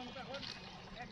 এখন এক